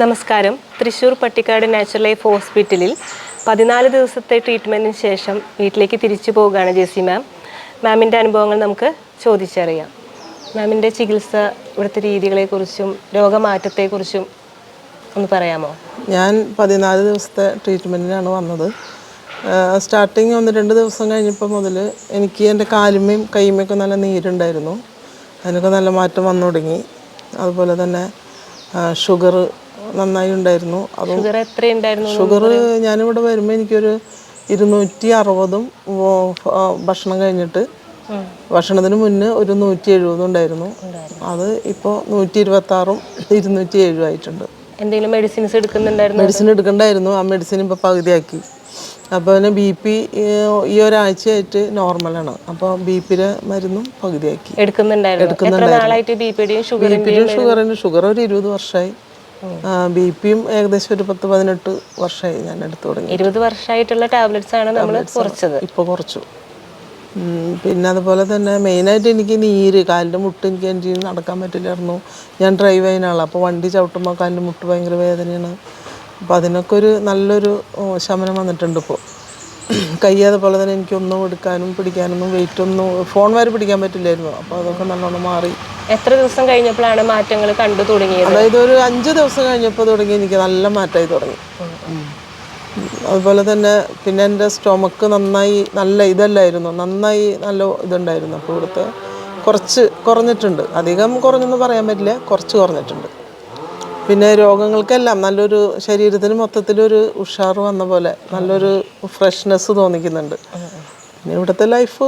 നമസ്കാരം. Thrissur Pattikkad natural life ഹോസ്പിറ്റലിൽ പതിനാല് ദിവസത്തെ ട്രീറ്റ്മെന്റിന് ശേഷം വീട്ടിലേക്ക് തിരിച്ചു പോവുകയാണ് ജെസി മാം. മാമിന്റെ അനുഭവങ്ങൾ നമുക്ക് ചോദിച്ചറിയാം. മാമിന്റെ ചികിത്സ ഇവിടുത്തെ രീതികളെക്കുറിച്ചും രോഗമാറ്റത്തെക്കുറിച്ചും ഒന്ന് പറയാമോ? ഞാൻ പതിനാല് ദിവസത്തെ ട്രീറ്റ്മെന്റിനാണ് വന്നത്. സ്റ്റാർട്ടിങ് ഒന്ന് രണ്ട് ദിവസം കഴിഞ്ഞപ്പോൾ മുതൽ എനിക്ക് എന്റെ കാലുമേയും കൈമയൊക്കെ നല്ല നീരുണ്ടായിരുന്നു. അതിനൊക്കെ നല്ല മാറ്റം വന്നു തുടങ്ങി. അതുപോലെ തന്നെ ഷുഗർ നന്നായി ഉണ്ടായിരുന്നു അതും ഷുഗർ ഞാനിവിടെ വരുമ്പോൾ എനിക്കൊരു ഇരുന്നൂറ്റി അറുപതും ഭക്ഷണം കഴിഞ്ഞിട്ട് ഭക്ഷണത്തിന് മുന്നേ ഒരു നൂറ്റി എഴുപതും ഉണ്ടായിരുന്നു. അത് ഇപ്പോൾ നൂറ്റി ഇരുപത്തി ആറും ഇരുന്നൂറ്റി ഏഴും ആയിട്ടുണ്ട്. എന്തെങ്കിലും മെഡിസിൻസ് എടുക്കുന്നുണ്ടായിരുന്നു? മെഡിസിൻ എടുക്കണ്ടായിരുന്നു. ആ മെഡിസിൻ ഇപ്പോൾ പകുതിയാക്കി. അപ്പോൾ പിന്നെ ബി പി ഈ ഒരാഴ്ചയായിട്ട് നോർമലാണ് അപ്പോൾ ബി പിയുടെ മരുന്നും പകുതിയാക്കി. എടുക്കുന്നുണ്ടായിരുന്നു. ഷുഗറിന് ഷുഗർ ഒരു ഇരുപത് വർഷമായി ബി പിയും ഏകദേശം ഒരു പത്ത് പതിനെട്ട് വർഷമായി ഞാൻ എടുത്തു തുടങ്ങി. ഇരുപത് വർഷമായിട്ടുള്ള ടാബ്ലറ്റ്സ് ആണ്. നമ്മൾ കുറച്ചത്. ഇപ്പോൾ കുറച്ചു. പിന്നെ അതുപോലെ തന്നെ മെയിനായിട്ട് എനിക്ക് നീര് കാലിന്റെ മുട്ട് എനിക്ക് എന്റെ നടക്കാൻ പറ്റില്ലായിരുന്നു. ഞാൻ ഡ്രൈവ് ചെയ്യുന്ന ആളാണ് അപ്പോൾ വണ്ടി ചവിട്ടുമ്പോൾ കാലിന്റെ മുട്ട് ഭയങ്കര വേദനയാണ്. അപ്പോൾ അതിനൊക്കെ ഒരു നല്ലൊരു ശമനം വന്നിട്ടുണ്ട് ഇപ്പോൾ കൈ അതുപോലെ തന്നെ എനിക്കൊന്നും എടുക്കാനും പിടിക്കാനൊന്നും വെയിറ്റ് ഒന്നും ഫോൺ വരെ പിടിക്കാൻ പറ്റില്ലായിരുന്നു. അപ്പോൾ അതൊക്കെ നല്ലോണം മാറി. എത്ര ദിവസം കഴിഞ്ഞപ്പോഴാണ് മാറ്റങ്ങൾ കണ്ടു തുടങ്ങിയത്? അതായത് ഒരു അഞ്ച് ദിവസം കഴിഞ്ഞപ്പോൾ തുടങ്ങി എനിക്ക് നല്ല മാറ്റമായി തുടങ്ങി. അതുപോലെ തന്നെ പിന്നെ എന്റെ സ്റ്റൊമക്ക് നന്നായി നല്ല ഇതല്ലായിരുന്നു. നന്നായി നല്ല ഇതുണ്ടായിരുന്നു. അപ്പോൾ ഇവിടുത്തെ കുറച്ച് കുറഞ്ഞിട്ടുണ്ട്. അധികം കുറഞ്ഞെന്ന് പറയാൻ പറ്റില്ല കുറച്ച് കുറഞ്ഞിട്ടുണ്ട്. പിന്നെ രോഗങ്ങൾക്കെല്ലാം നല്ലൊരു ശരീരത്തിന് മൊത്തത്തിലൊരു ഉഷാർ വന്ന പോലെ നല്ലൊരു ഫ്രഷ്നെസ് തോന്നിക്കുന്നുണ്ട്. പിന്നെ ഇവിടുത്തെ ലൈഫ്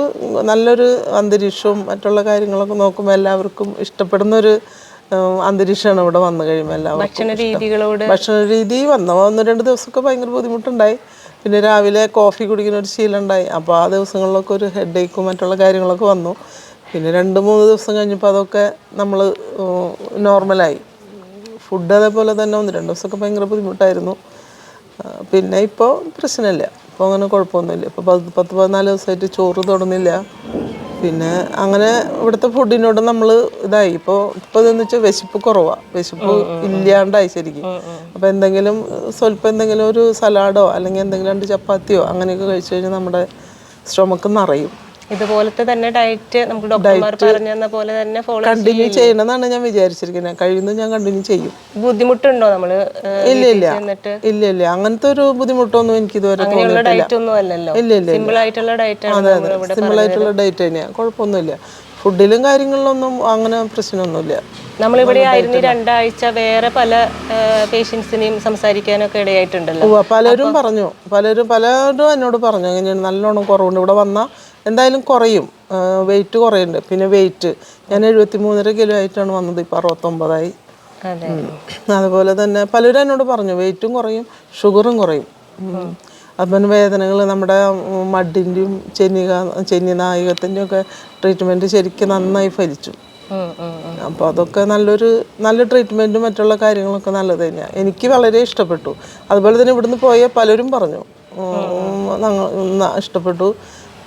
നല്ലൊരു അന്തരീക്ഷവും മറ്റുള്ള കാര്യങ്ങളൊക്കെ നോക്കുമ്പോൾ എല്ലാവർക്കും ഇഷ്ടപ്പെടുന്നൊരു ഒരു അന്തരീക്ഷമാണ് ഇവിടെ വന്നു കഴിയുമ്പോൾ എല്ലാവർക്കും ഭക്ഷണ രീതികളോട്? ഭക്ഷണ രീതി വന്ന ഒന്ന് രണ്ട് ദിവസമൊക്കെ ഭയങ്കര ബുദ്ധിമുട്ടുണ്ടായി. പിന്നെ രാവിലെ കോഫി കുടിക്കുന്ന ഒരു ശീലം ഉണ്ടായി. അപ്പോൾ ആ ദിവസങ്ങളിലൊക്കെ ഒരു ഹെഡ് ഏക്കും മറ്റുള്ള കാര്യങ്ങളൊക്കെ വന്നു. പിന്നെ രണ്ട് മൂന്ന് ദിവസം കഴിഞ്ഞപ്പോൾ അതൊക്കെ നമ്മൾ നോർമലായി ഫുഡ് അതേപോലെ തന്നെ ഒന്ന് രണ്ട് ദിവസമൊക്കെ ഭയങ്കര ബുദ്ധിമുട്ടായിരുന്നു. പിന്നെ ഇപ്പോൾ പ്രശ്നമില്ല. ഇപ്പോൾ അങ്ങനെ കുഴപ്പമൊന്നുമില്ല. ഇപ്പോൾ പത്ത് പത്ത് പതിനാല് ദിവസമായിട്ട് ചോറ് തൊടുന്നില്ല. പിന്നെ അങ്ങനെ ഇവിടുത്തെ ഫുഡിനോട് നമ്മൾ ഇതായി. ഇപ്പോൾ ഇപ്പോൾ ഇതെന്ന് വെച്ചാൽ വിശപ്പ് കുറവാണ് വിശപ്പ് ഇല്ലാണ്ടായി ശരിക്കും. അപ്പോൾ എന്തെങ്കിലും സ്വല്പം എന്തെങ്കിലും ഒരു സലാഡോ അല്ലെങ്കിൽ എന്തെങ്കിലും രണ്ട് ചപ്പാത്തിയോ അങ്ങനെയൊക്കെ കഴിച്ചു കഴിഞ്ഞാൽ നമ്മുടെ സ്റ്റൊമക്ക് നിറയും. ഇതുപോലത്തെ തന്നെ ഡയറ്റ് നമുക്ക് ഡോക്ടർമാർ പറഞ്ഞു തന്ന പോലെ തന്നെ ഫോളോ കണ്ടിന്യൂ ചെയ്യണമെന്നാണ് ഞാൻ വിചാരിച്ചിരിക്കുന്നത്. കഴിയുന്നത് ഞാൻ കണ്ടിന്യൂ ചെയ്യും. ബുദ്ധിമുട്ടുണ്ടോ നമ്മൾ ഇല്ല ഇല്ല. ഇല്ല ഇല്ല. അങ്ങനത്തെ ഒരു ബുദ്ധിമുട്ടൊന്നും എനിക്ക് ഇതുവരെ തോന്നിയിട്ടില്ല. ഡയറ്റ് ഒന്നും അല്ലല്ലോ. ഇല്ല ഇല്ല സിമ്പിൾ ആയിട്ടുള്ള ഡയറ്റ് ആണ് സിമ്പിൾ ആയിട്ടുള്ള ഡയറ്റ് തന്നെയാണ് കുഴപ്പമൊന്നുമില്ല. ഫുഡിലും കാര്യങ്ങളിലൊന്നും അങ്ങനെ പ്രശ്നമൊന്നുമില്ല. നമ്മളിവിടെ ആയിരുന്നു രണ്ടാഴ്ച വേറെ പല പേഷ്യൻസിനെയും സംസാരിക്കാനൊക്കെ ഇടയായിട്ടുണ്ടല്ലോ. പലരും പറഞ്ഞു. പലരും പലരും എന്നോട് പറഞ്ഞു. എങ്ങനെയാണ്? നല്ലോണം കുറവുണ്ട്. ഇവിടെ വന്നാൽ എന്തായാലും കുറയും. വെയിറ്റ് കുറയുണ്ട്. പിന്നെ വെയിറ്റ് ഞാൻ എഴുപത്തി മൂന്നര കിലോ ആയിട്ടാണ് വന്നത്. ഇപ്പം അറുപത്തൊമ്പതായി. അതെ. അതുപോലെ തന്നെ പലരും എന്നോട് പറഞ്ഞു. വെയിറ്റും കുറയും. ഷുഗറും കുറയും. അപ്പം വേദനകൾ നമ്മുടെ മഡിന്റെയും ചെന്നിക ചെന്നി നായകത്തിന്റെയും ഒക്കെ ട്രീറ്റ്മെന്റ് ശരിക്കും നന്നായി ഫലിച്ചു. അപ്പോൾ അതൊക്കെ നല്ലൊരു നല്ല ട്രീറ്റ്മെന്റും മറ്റുള്ള കാര്യങ്ങളൊക്കെ നല്ലത് തന്നെയാണ് എനിക്ക് വളരെ ഇഷ്ടപ്പെട്ടു. അതുപോലെ തന്നെ ഇവിടുന്ന് പോയ പലരും പറഞ്ഞു. ഇഷ്ടപ്പെട്ടു.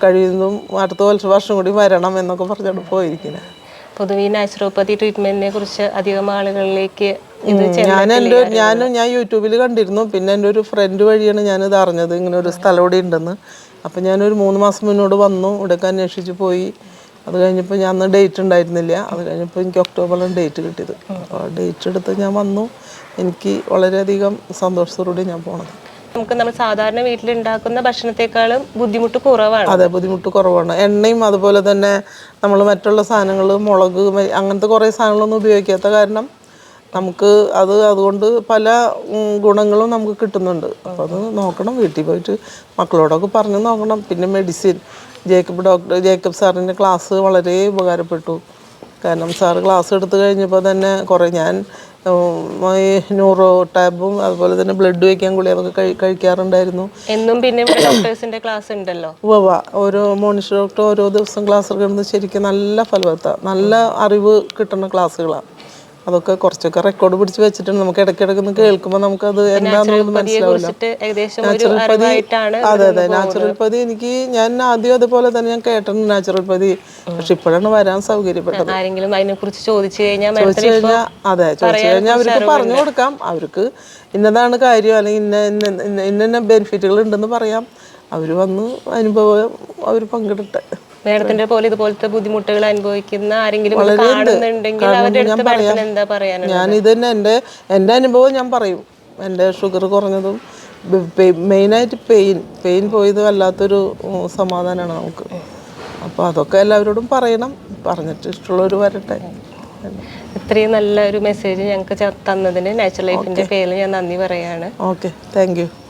കഴിയുന്നതും അടുത്ത വർഷം വർഷം കൂടി വരണം എന്നൊക്കെ പറഞ്ഞിട്ട് പോയിരിക്കുന്നത് പൊതുവെ നാച്ചുറോപ്പതി ട്രീറ്റ്മെന്റിനെ കുറിച്ച് അധികം ആളുകളിലേക്ക് ഞാൻ എന്റെ ഞാനും ഞാൻ യൂട്യൂബിൽ കണ്ടിരുന്നു. പിന്നെ എന്റെ ഒരു ഫ്രണ്ട് വഴിയാണ് ഞാനിത് അറിഞ്ഞത്. ഇങ്ങനെ ഒരു സ്ഥലം ഇവിടെ ഉണ്ടെന്ന്. അപ്പം ഞാനൊരു മൂന്ന് മാസം മുന്നോട്ട് വന്നു. ഇവിടെയൊക്കെ അന്വേഷിച്ച് പോയി. അത് കഴിഞ്ഞപ്പോൾ ഞാൻ അന്ന് ഡേറ്റ് ഉണ്ടായിരുന്നില്ല. അത് കഴിഞ്ഞപ്പോൾ എനിക്ക് ഒക്ടോബറിലാണ് ഡേറ്റ് കിട്ടിയത്. അപ്പോൾ ഡേറ്റ് എടുത്ത് ഞാൻ വന്നു. എനിക്ക് വളരെയധികം സന്തോഷത്തോടുകൂടി ഞാൻ പോണത്. നമുക്ക് നമ്മൾ സാധാരണ വീട്ടിൽ ഉണ്ടാക്കുന്ന ഭക്ഷണത്തെക്കാളും ബുദ്ധിമുട്ട് കുറവാണ്. അതെ ബുദ്ധിമുട്ട് കുറവാണ്. എണ്ണയും അതുപോലെ തന്നെ നമ്മൾ മറ്റുള്ള സാധനങ്ങൾ മുളക് അങ്ങനത്തെ കുറേ സാധനങ്ങളൊന്നും ഉപയോഗിക്കാത്ത കാരണം നമുക്ക് അത് അതുകൊണ്ട് പല ഗുണങ്ങളും നമുക്ക് കിട്ടുന്നുണ്ട്. അപ്പോൾ അത് നോക്കണം വീട്ടിൽ പോയിട്ട് മക്കളോടൊക്കെ പറഞ്ഞ് നോക്കണം. പിന്നെ മെഡിസിൻ. ജേക്കബ് ഡോക്ടർ ജേക്കബ് സാറിന്റെ ക്ലാസ് വളരെ ഉപകാരപ്പെട്ടു. കാരണം സാറ് ക്ലാസ് എടുത്തു കഴിഞ്ഞപ്പോൾ തന്നെ കുറേ ഞാൻ ഈ ന്യൂറോ ടാബും അതുപോലെ തന്നെ ബ്ലഡ് വയ്ക്കാൻ ഗുളി അതൊക്കെ കഴിക്കാറുണ്ടായിരുന്നു. എന്നും പിന്നെ ഡോക്ടേഴ്സിന്റെ ക്ലാസ് ഉണ്ടല്ലോ. ഉവ്വ ഓരോ മോണിഷ് ഡോക്ടർ ഓരോ ദിവസം ക്ലാസ് എടുക്കുന്നത് ശരിക്കും നല്ല ഫലവത്താണ് നല്ല അറിവ് കിട്ടുന്ന ക്ലാസ്സുകളാണ് അതൊക്കെ കുറച്ചൊക്കെ റെക്കോർഡ് പിടിച്ച് വെച്ചിട്ടുണ്ട്. നമുക്ക് ഇടയ്ക്കിടയ്ക്ക് ഒന്ന് കേൾക്കുമ്പോൾ നമുക്കത് എന്താണെന്നുള്ളത് മനസ്സിലാവില്ല. അതെ അതെ. നാച്ചുറൽ പതി എനിക്ക് ഞാൻ ആദ്യം അതുപോലെ തന്നെ ഞാൻ കേട്ടിട്ടുണ്ട് നാച്ചുറൽ പതി. പക്ഷെ ഇപ്പോഴാണ് വരാൻ സൗകര്യപ്പെട്ടത്. ആരെങ്കിലും അതിനെ കുറിച്ച് ചോദിച്ചു കഴിഞ്ഞാൽ ചോദിച്ചു കഴിഞ്ഞാൽ അതെ ചോദിച്ചു കഴിഞ്ഞാൽ അവർക്ക് പറഞ്ഞു കൊടുക്കാം. അവർക്ക് ഇന്നതാണ് കാര്യം. അല്ലെങ്കിൽ ഇന്ന ഇന്ന ഇന്ന ബെനിഫിറ്റുകൾ ഉണ്ടെന്ന് പറയാം. അവർ വന്ന് അനുഭവം അവർ പങ്കിടട്ടെ. മേഡത്തിന്റെ പോലെ ഇതുപോലത്തെ ബുദ്ധിമുട്ടുകൾ അനുഭവിക്കുന്ന ആരെങ്കിലും കാണുന്നുണ്ടെങ്കിൽ അവരുടെ അടുത്ത് മേഡത്തിന് എന്താ പറയാനുള്ളത്? ഞാൻ ഇത് തന്നെ എന്റെ എന്റെ അനുഭവം ഞാൻ പറയും. എന്റെ ഷുഗർ കുറഞ്ഞതും മെയിനായിട്ട് പെയിൻ പെയിൻ പോയത് വല്ലാത്തൊരു സമാധാനമാണ് നമുക്ക്. അപ്പോൾ അതൊക്കെ എല്ലാവരോടും പറയണം. പറഞ്ഞിട്ട് ഇഷ്ടമുള്ളവർ വരട്ടെ. ഇത്രയും നല്ലൊരു മെസ്സേജ് ഞങ്ങൾക്ക് തന്നതിന് നാച്ചുറൽ ലൈഫിന്റെ പേരിൽ ഞാൻ നന്ദി പറയാണ്. Okay thank you